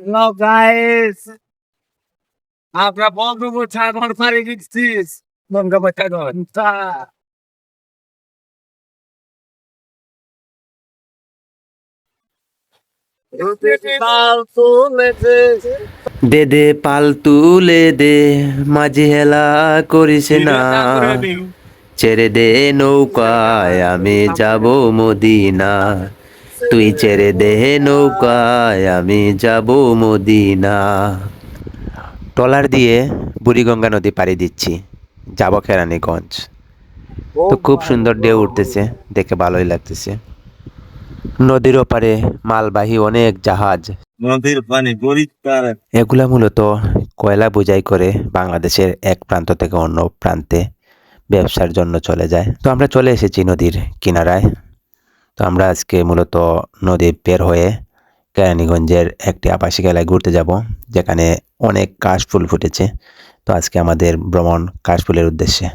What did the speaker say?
Hello guys. আমরা পাড়ি দিচ্ছি। বঙ্গোপসাগর তা পাল তুলেছে দে। দে পাল তুলে দে। মাঝি হেলা করিস না। ছেড়ে দে নৌকায় আমি যাব মদিনা। তুই ছেড়ে দে নৌকায় আমি যাব মদিনা। ট্রলার দিয়ে বুড়িগঙ্গা নদী পাড়ি দিচ্ছি। যাব কেরানীগঞ্জ। তো খুব সুন্দর ঢেউ উঠতেছে দেখে ভালোই লাগতেছে। নদীর ওপারে মালবাহী অনেক জাহাজ। নদীর পানি পরিষ্কার এগুলা মূলত কয়লা বোঝাই করে বাংলাদেশের এক প্রান্ত থেকে অন্য প্রান্তে ব্যবসার জন্য চলে যায়। তো আমরা চলে এসেছি নদীর কিনারায়। তো আমরা আজকে মূলত নদী বের হয়ে কেরানীগঞ্জের একটি আবাসিক এলাকায় ঘুরতে যাব, যেখানে অনেক কাশফুল ফুটেছে। তো আজকে আমাদের ভ্রমণ কাশফুলের উদ্দেশ্যে।